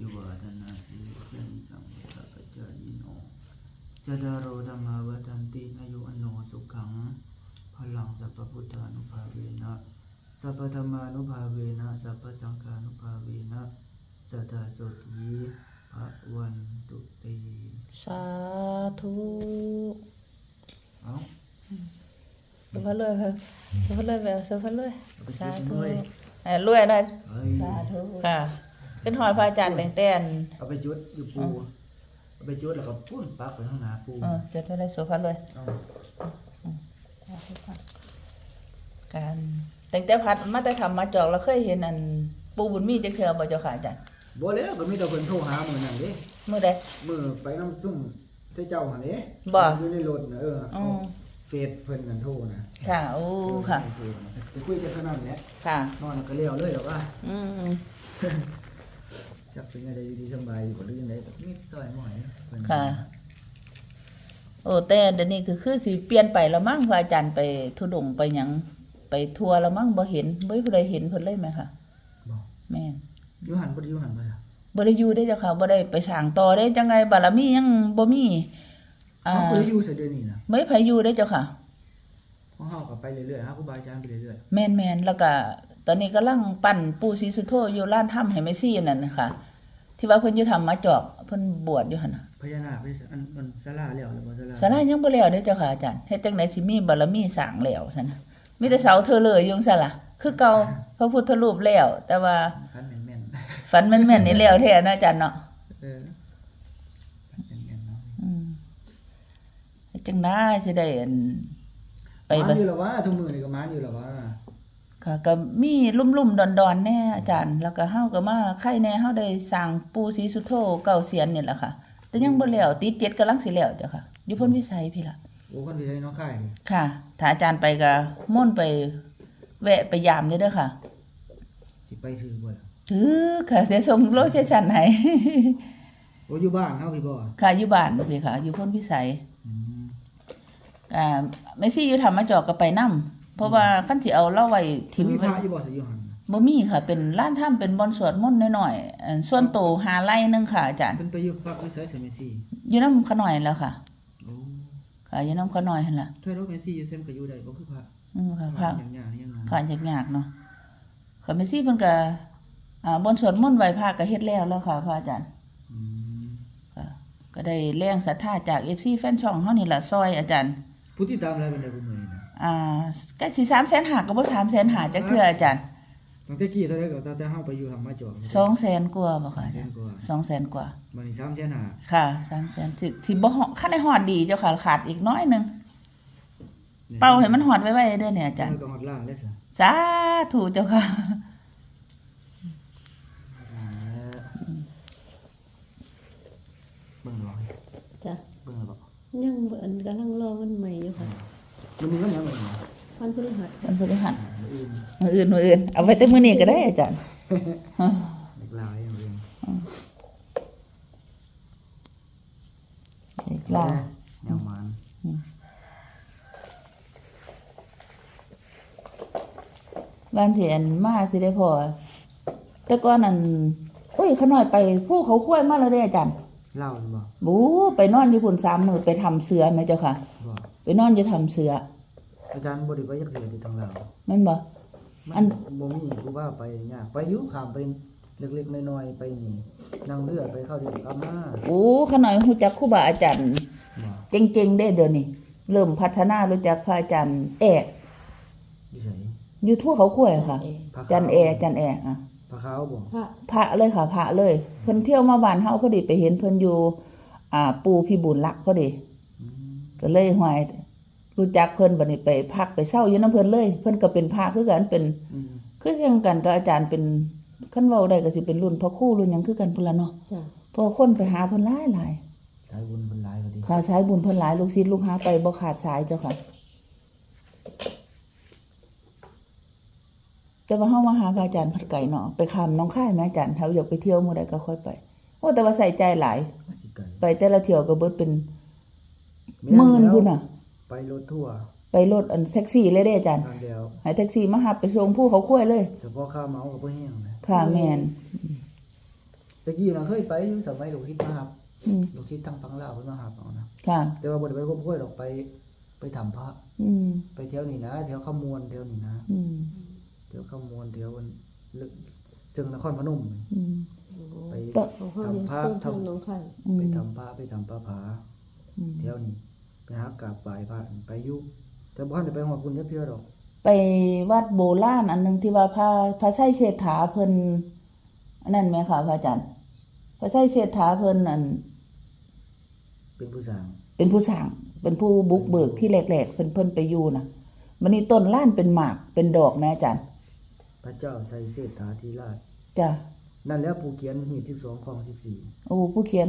ยุวาทนาสีเพื่อนสังฆสัพพจายิโนจดารโรธรรมาวัฏันติอายุอโนสุขัง พลังสัพพพุทธานุภาเวนะสัพพธรรมานุภาเวนะสัพพสังฆานุภาเวนะสัทธาโสธีภะวันตุเตสาธุเอาสุภาพเลยค่ะสุภาพเลยแบบสุภาพเลยเอาไปสาจุดธุด้วยเอ่อรวยนะเฮ้ยสาธุค่ะ ขึ้นหอยพระอาจารย์แต่งแต่นเอาไปจุดอยู่ปูเอาไปจุดแล้วก็ปุ้นปักไปข้างหน้าปูเออจดไว้ได้สุภาพเลยเอาสาธุค่ะการแต่งแต่พัดมาแต่ทำมาจอกแล้วเคยเห็นอันปูบุญมีจักเทื่อบ่เจ้าค่ะอาจารย์บ่แล้วก็มีแต่เพิ่นโทรหามื้อนั้นเด้มื้อใดมื้อไปนำซุ่มเจ้าเจ้าหั่นเด้บ่อยู่ในรถน่ะเอออ๋อเฟซเพิ่นกันโทรนะค่ะโอ้ค่ะจะคุยกันเท่านั้นแหละค่ะนอนแล้วก็เลี้ยวเลยหรอกว่า อืม จักเป็นไงได้อยู่ดีสำบายอยู่บ่หรือยังไงก็มีซอยหน่อยเพิ่นค่ะ โอ้แต่เดี๋ยวนี้คือคือสิเปลี่ยนไปแล้วมั้งพระอาจารย์ไปทุดงค์ไปหยังไปทัวร์แล้วมั้งบ่เห็นบ่มีผู้ใดเห็นเพิ่นเลยไหมค่ะบ่แม่นอยู่หันบ่ได้อยู่หันบ่ล่ะบ่ได้อยู่ได้เจ้าค่ะบ่ได้ไปสร้างต่อได้จังไงบารมียังบ่มีอ่าเฮาบ่ได้อยู่ซะเดี๋ยวนี้นะไม่ไผอยู่ได้เจ้าค่ะของเฮาก็ไปเรื่อยๆหาครูบาอาจารย์ไปเรื่อยแม่นๆแล้วก็ตอนนี้กำลังปั้นปู่ศรีสุโธอยู่ร้านถ้ำให้แม่ซี่นั่นน่ะค่ะ ที่ว่าเพิ่นอยู่ทำมาจอกเพิ่นบวชอยู่หั่นน่ะๆพญานาคไปอันมันศาลาแล้วแล้วบ่ศาลาศาลายังบ่แล้วเด้เจ้าค่ะอาจารย์เฮ็ดจังไดสิมีบารมีสร้างแล้วซั่นน่ะมีแต่เสาเธอเลยอยู่จังซั่นล่ะคือเก่าพระพุทธรูปแล้ว แต่ว่าคันแม่นฝันแม่นๆนี่แล้วแท้นะอาจารย์เนาะๆเออคันแม่นๆเนาะอืมเฮ็ดจังได้สิได้อันไปมาบัดอยู่แล้วว่าทุกมื้อนี่ก็มาอยู่แล้วว่า ค่ะก็มีลุ่มๆดอนๆแน่อาจารย์ แล้วก็เฮาก็มาไข่แน่เฮาได้สร้างปูศรีสุโธเก่าเสียนนี่แหละค่ะ แต่ยังบ่แล้วติดเจ็ดกำลังสิแล้วจ้ะค่ะอยู่พ้นวิสัยพี่ล่ะโอ้คนที่ใช้น้องค่ายนี่ค่ะ ถ้าอาจารย์ไปก็ม่วนไปแวะไปยามเด้อเด้อค่ะ สิไปถือบ่ล่ะถือค่ะจะส่งโลเคชั่นให้ โอ้อยู่บ้านเฮาพี่บ่ค่ะอยู่บ้านพี่ค่ะ อยู่พ้นวิสัยอืม อ่าแม่ซี่อยู่ทำมาจอกก็ไปนํ เพราะว่าคันสิเอาเล่าไว้ที่ทิ่มมีพไว้ระอยู่บ่สิอยู่หั่นบ่มีค่ะ เป็นร้านถ้ำเป็นบอนสวดมนต์น้อยๆอันส่วนโตวหาไร่หนึงค่ะอาจารย์เพิ่นไปอยู่ปักวิสัยสมัยสี่อยู่น้ำขะหน่อยแล้วค่ะ โอ้ค่ะอยู่น้ำขะหน่อยหั่นล่ะถ้วยรถเมสซี่อยู่เซมก็อยู่ได้บ่คือพระอืมค่ะพระอย่างยากอย่างนั้นผ่านยากๆเนาะค่ะแม่ซี่เพิ่นก็อ่าบอนสวดมนต์ไหว้พระก็เฮ็ดแล้วแล้วค่ะพระอาจารย์ อืมค่ะก็ได้แรงศรัทธาจาก FC แฟนช่องเฮานี่ล่ะซอยอาจารย์ ผู้ที่ตามรายเป็นได้บ่มื้อนี้นะ อ่าใกล้สิ300,000หาก็บ่300,000หาจักเทื่ออาจารย์ตั้งแต่กี้เท่าใดก็ตั้งแต่เฮาไปอยู่ทำมาจอด200,000กว่าบ่ค่ะอาจารย์200,000กว่า200,000กว่ามันนี่3แสนห้าค่ะ300,000สิสิบ่ฮอดคันได้ฮอดดีเจ้าค่ะขาดอีกน้อยหนึงเป่าให้มันฮอดไว้ๆเด้อเนี่ยอาจารย์มันต้องฮอดล่างได้ซะสาธุเจ้าค่ะอ่าเบิ่งบ่จ้ะเบิ่งแล้วบ่ยังเบิ่นกำลังรอวันใหม่อยู่ค่ะ มันมีคำยังไงบ่วันพฤหัสมันพฤหัสมื้ออื่นมื้ออื่นมื้ออื่นเอาไว้แต่มื้อนี้ก็ได้อาจารย์อ่าเด็กลาวอย่างเดียวเด็กลาวแนวมันบ้านที่อันมาสิได้พอแต่ก่อนนั้นอุ้ยเขาน้อยไปผู้เขาคุ้ยมาแล้วเด้อาจารย์เล่าบ่บูไปนอนอยู่พุ่นสามมื้อไปทำเสือแม่เจ้าค่ะบ่ ไปนอนอยู่ทำเสือ อาจารย์บ่ได้ไปจักเทื่อที่ทางลาวแม่นบ่ อัน บ่มีผู้ว่าไปยากไปอยู่ข้ามไปเล็กๆน้อยๆไปนี่นั่งเรือไปเข้าที่กลับมาโอ้เขาน้อยฮู้จักครูบาอาจารย์บ่เก่งๆได้เดี๋ยวนี้เริ่มพัฒนารู้จักพระอาจารย์แอดิไสอยู่ทั่วเขาคุ้ยค่ะเอพระอาจารย์แออาจารย์แออะ พระขาวบ่พระพระเลยค่ะพระเลย เพิ่นเที่ยวมาบ้านเฮาพอดีไปเห็นเพิ่นอยู่ อ่า ปูพี่บุญรักพอดี อืมก็เลยหวย รู้จักเพิ่นบัดนี้ไปพักไปเช่าอยู่นํเพิ่นเลย เพิ่นก็เป็นพระคือกันเป็น อืมคือเช่นกันกับอาจารย์เป็นคันเว้าได้ก็สิเป็นรุ่นพ่อครูรุ่นหยังคือกันพุ่นล่ะเนาะจ้ะเพราะว่าคนไปหาเพิ่นหลายหลายสายบุญเพิ่นหลายพอดีข่าวสายบุญเพิ่นหลายลูกศิษย์ลูกหาไปบ่ขาดสายเจ้าค่ะ แต่ว่าเฮามาหาพระอาจารย์พัดไก่เนาะไปข้ามหน้องค่ายแม่อาจารย์เฮาอยากไปเที่ยวมื้อใดก็ค่อยไปโอ้แต่ว่าใส่ใจหลายมันสิไกลไปแต่ละเที่ยวก็เบิดเป็นหมื่นพุ่นน่ะ ไปรถทัวร์ไปรถอันแท็กซี่เลยเด้อาจารย์ทางเดียวให้แท็กซี่มาหับไปส่งผู้เขาคุ้ยเลยเฉพาะค่าเมาก็บ่แห้งนะค่ะแม่นตะกี้น่ะเคยไปอยู่สมัยลูกศิษย์มาครับอืมลูกศิษย์ทางฝั่งลาวเพิ่นมาหาเอานะค่ะ แต่ว่าบ่ได้ไปคบค่อยดอกไป ไปทำพระอืมไปเที่ยวนี่นะแถวขมวนแถวนี่นะอืมแถวขมวนแถวอันลึกซึ่งนครพนม อืม ไปก็ของเขาเนี่ยทำพระส่วนทางทำหน้องไข่อืม ไปทำพระไปทำพระผาอืมแถวนี้ ไปหากราบไหว้พระไปอยู่แต่บ่ทันได้ไปฮอดบุญจักเทื่อดอก ไปวัดโบราณอันหนึงที่ว่าพระพระไส้เชษฐาเพิ่นอันนั้นไหมคะพระอาจารย์พระไส้เชษฐาเพิ่นอัน เป็นผู้สร้างเป็นผู้สร้าง เป็นผู้บุกเบิกที่แรกๆเพิ่นเพิ่นไปอยู่น่ะมันนี่ต้นล้านเป็นหมากเป็นดอกแม่อาจารย์พระเจ้าไสเสษฐาธิราช จ้ะนั่นแหล้วผู้เขียนหีบ12ของ โอ้ผู้เขียน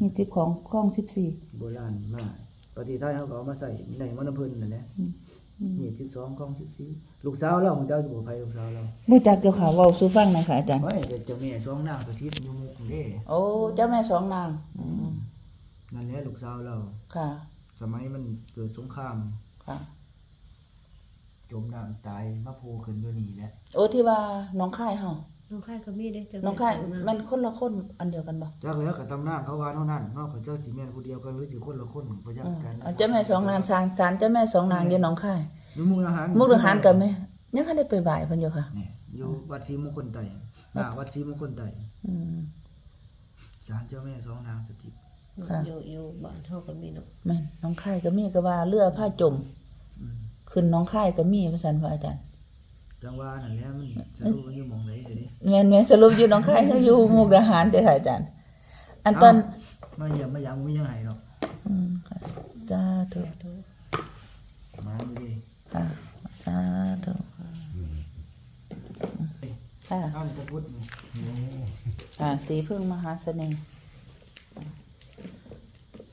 นี่จิบของข้อง14 14 โบราณมาก ปฏิท้ายเขาก็เอามาใส่ในมันำเพิ่นนั่นแหละอืมอืมหีบ12ของ14ลูกสาวเราของเจ้าสิบ่ไผลูกสาวเราบ่จักเจ้าค่ะเว้าสู่ฟังหน่อยค่ะอาจารย์ โอ้ยแต่เจ้าแม่สองนางก็ทิศอยู่มุกนี่เด้โอ้เจ้าแม่สองนางอืมนั่นแหละลูกสาวเรา ค่ะ สมัยมันเกิดสงคราม ค่ะ จมน้ำตายมาโผล่ขึ้นอยู่นี่แหละ โอ้ที่ว่าน้องค่ายเฮา น้องไข่ก็มีเด้เจ้น้องค่ายแม่มันคนละคนอันเดียวกันบ่จักแล้วก็ตำนานเขาว่าเท่านั้นเนาะเขาเจ้าสิแม่นผู้เดียวกันหรือสิคนละคนบ่จักอ่ากันอ่าเจ้าแม่สองนางศาลศาลเจ้าแม่สองนางอยู่หนองคายอยู่มุกดาหารมุกดาหารก็แม่ยังคันได้ไปบ่ายเพิ่นอยู่ค่ะนี่อยู่วัดศรีมงคลไตรหน้าวัดศรีมงคลไตรอืมศาลเจ้าแม่สองนางสถิตค่ะอยู่อยู่บ้านเฮาก็มีเนาะแม่นหน้องคายก็มีก็ว่าเรือผ้าจมอืมขึ้นหน้องคายก็มีว่าซั่นพระอาจารย์ จังว่านั่นแหละมันจะรู้ว่าอยู่หม่องไหนสินี่แม่นแม่นสรุปอยู่หน้องคายคืออยู่มุกดาหารเด้อค่ะอาจารย์ อันตอนมาเยี่ยมมายามมียังไงหรอกอืมค่ะสาธุมาอยู่ดิค่ะสาธุค่ะข้าวจะพุทธนี่อ่าสีพึ่งมหาเสน่ห์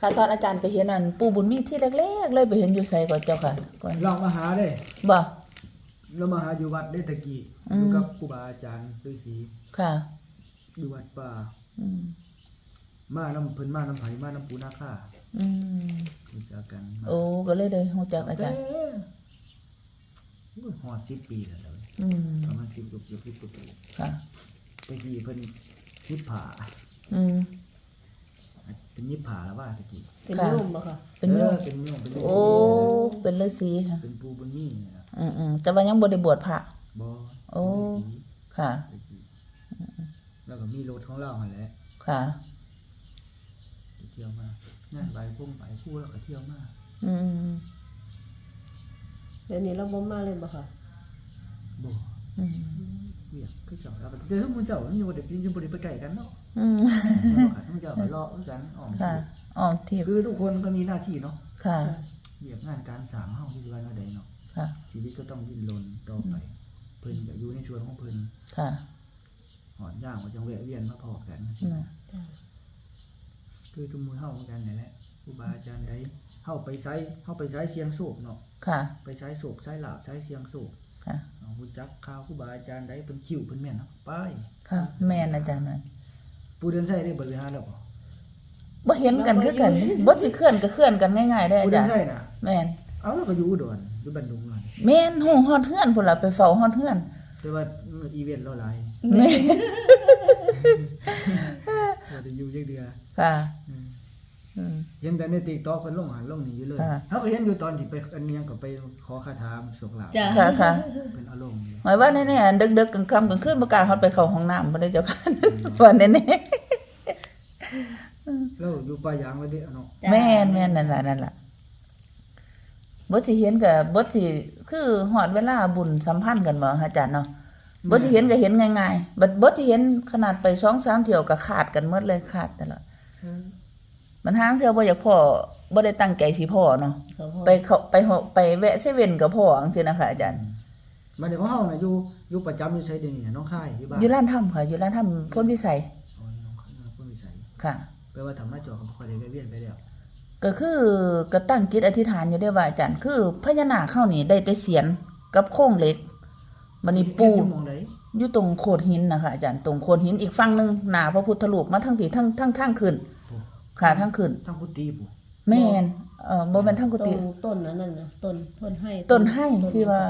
ค่ะตอนอาจารย์ไปเห็นอันปู่บุญมีที่แรกๆเลยไปเห็นอยู่ไสก่อนเจ้าค่ะก่อนลองมาหาเด้บ่ เรามาหาอยู่วัดได้ตะกี้อือมยู่กับครูบาอาจารย์ฤาษีค่ะอยู่วัดป่าอืมมาน้ำเพิ่นมาน้ำไผมาน้ำปูนาค่าอืมรู้จักกันมาโอ้ก็เลยได้รู้จักอาจารย์เอ้ยโอ้ยฮอด10ปีแล้วเด้ออืมประมาณ10กว่าปี10กว่าปีค่ะ ตะกี้เพิ่นยิบผาอืม เป็นยิบผาแล้วว่าตะกี้เป็นค่ะโยมบ่ค่ะ เป็นโยออมเป็นโยมเป็นฤาษีโอ้เป็นฤาษีค่ะ เป็นปูบุญมีนี่ล่ะอืมอืมแต่ว่ายังบ่ได้บวชพระ บ่โอ้ เป็นฤาษีค่ะ ตะกี้แล้วก็มีรถของเราหั่นแหละค่ะ ไปเที่ยวมางานใบพุ่งใบคู่แล้วก็เที่ยวมาอืมเดี๋ยวนี้เราบ่มาเลยบ่ค่ะบ่อืม เวียกคือเจ้าแล้วแต่ถ้ามึงเจ้ามันอยู่บ่ได้ปีนอยู่บ่ได้ไปไกลกันเนาะ อืมมึงเจ้าก็เลาะคือกันอ๋อค่ะอ๋อทิพย์คือทุกคนก็มีหน้าที่เนาะค่ะเวียกงานการสร้างเฮาที่ว่าเนาะใดเนาะค่ะ ชีวิตก็ต้องดิ้นรนต่อไป เพิ่นก็อยู่ในส่วนของเพิ่นค่ะหอนย่างว่าจังแวะเวียนมาพอกันอืมคือทุกมือเฮาเหมือนกันนั่นแหละครูบาอาจารย์ใดเฮาไปไสเฮาไปไสเสียงโศกเนาะค่ะ ไปไสโศกไสลาบไสเสียงโศกค่ะเอารู้จักข่าวครูบาอาจารย์ใดเพิ่นคิวเพิ่นแม่นเนาะไปค่ะ แม่นอาจารย์นั่น ปูเดินใส่ได้บริหารแล้วบ่บ่เห็นกันคือกันบ่สิเคลื่อนก็เคลื่อนกันง่ายๆได้ปูอาเดิจานรย์ใส่น่ะ แม่นเอาแล้วก็อยู่อุดรอยู่บันดุงนั่นแม่นฮู้ฮอดเฮือนพุ่นล่ะไปเฝ้าฮอดเฮือนแต่ว่าอีเวนต์เราหลายแม่บ่ได้อยู่จักเดือค่ะ อืมอืม เห็นแต่ใน TikTok เพิ่นลงหันลงนี่อยู่เลยค่ะเฮาก็เห็นอยู่ตอนที่ไปอันเนียงก็ไปขอคาถามโชคลาภจ้ะค่ะค่ะเพิ่นเอาลงอยู่หมายว่าแน่ๆอันดึกๆกลางค่ำกลางคืนบ่กล้าฮอดไปเข้าห้องน้ำบ่ได้เจ้าค่ะว่าแน่แล้วอยู่ป่ายางไว้เด้อเนาะๆแม่นแม่นนั่นล่ะนั่นล่ะบ่สิเห็นก็บ่สิคือฮอดเวลาบุญสัมพันธ์กันบ่อาจารย์เนาะบ่สิเห็นก็เห็นง่ายๆบัดบ่สิเห็นขนาดไป2-3เที่ยวก็ขาดกันหมดเลยขาดแต่ละอืม มันทางเที่ยวบ่อยากพ่อบ่ได้ตั้งใจสิพ่อเนาะเขาพ่อไปเขาไปเหาะไปแวะเซเว่นกับพ่อจังซี่นะคะอาจารย์ มาเดี๋ยวของเฮาน่ะอยู่อยู่ประจำอยู่ไสเดี๋ยวนี้น่ะน้องค่ายอยู่บ้านอยู่ร้านถ้ำค่ะ อยู่ร้านถ้ำพ้นวิสัยอ๋อน้องค่ายน้องคนวิสัยค่ะ แปลว่าทำหน้าจอก็บ่ค่อยได้แวะเวียนไปแล้วก็คือก็ตั้งจิตอธิษฐานอยู่ได้ว่าอาจารย์ คือพญานาคเข้านี่ได้แต่เสียนกับโครงเหล็กมันนี่ปูเฮ็ดอยู่หมองใดอยู่ตรงโขดหินนะคะอาจารย์ตรงโขดหินอีกฝั่งหนึงหน้าพระพุทธรูปมาทั้งผีทั้งทั้งทางขึ้น ปูค่ะทางขึ้นทั้งพุทธีปูแม่นเอ่อบ่แม่นทางกุตรฏิงต้นนั้นน่ะนะต้นต้นให้ต้นให้ที่ว่า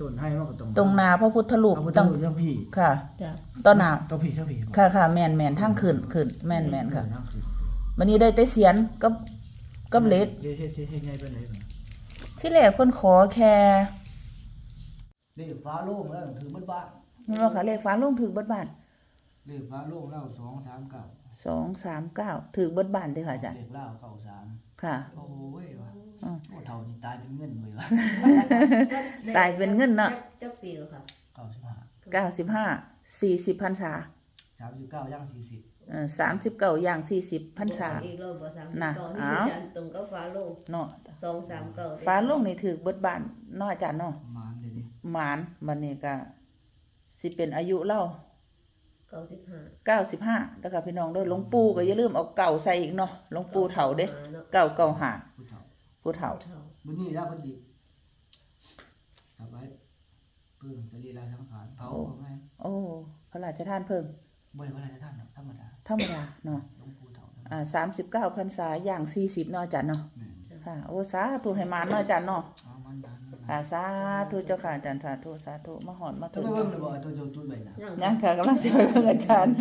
ตต้นให้มันก็ต้องตรงหนาพระพุทธรูปพระพุทธต้องรูปทั้งพี่ค่ะ จ้ะต้นหนาต้องพี่ทั้งพี่ค่ะค่ะแม่นแม่นทางขึ้นขึ้นแม่นแม่นค่ะทั้งพี่วันนี้ได้แต่เสียนกับกับเหล็ก เฮ็ดเฮ็ดเฮ็ดเฮ็ดไงเป็นไหนเป็นที่แรกเพิ่นขอแค่เลขฟ้าโล่งแล้วถือมันบ้านแม่นบ่ค่ะเลขฟ้าโลงถึกเบิดบ้านเลขฟ้าโล่งแล้วสองสามเก้า 239ถึกเบิดบ้านเด้อค่ะอาจารย์เลขเล่าเก้าสามค่ะ โอ้ยว่ะอืมโอ้เท่านี้ตายเป็นเงินเลยว่ะตายเป็นเงินเนาะจักปีแล้วค่ะเก้าสิบห้า95 40พรรษาสามสิบเก้าย่างสี่สิบเออ39อย่าง40พรรษาอีกรอบบ่สามน่ะก่อนอ้าวที่อาจารย์ตรงกับฟ้าโลงเนาะสองสามเก้าฟ้าโลงนี่ถึกเบิดบ้านเนาะอาจารย์เนาะมานเลยดิหมานบัดนี้ก็สิเป็นอายุเล่า เก้าสิบห้าเก้าสิบห้าเด้อค่ะพี่น้องเด้อหลวงปู่ก็อย่าลืมเอาเก่าใส่อีกเนาะหลวงปู่เฒ่าเด้เนาะเก่าเก่าหาผู้เฒ่าผู้เฒ่าเฒ่าบุญนี่แล้วคนดีกลับไว้ปึ้งจะรีลาสังขารเผาเอาไงโอ้พระราชทานเพิ่งบ่ได้ว่าอะไรจะทำหรอกธรรมดาธรรมดาเนาะหลวงปู่เฒ่าอ่าสามสิบเก้าพรรษาอย่างสี่สิบเนาะอาจารย์เนาะแม่นค่ะ โอ้สาธุให้หมานเนาะอาจารย์เนาะ ค่ะสาธุเจ้าค่ะอาจารย์สาธุสาธุมาหอดมาต้อถึงงไปเบิ่งเลยบ่ตัวโจตุ้ยใบนะยังยังค่ะกำลังจะไปเบิ่งอาจารย์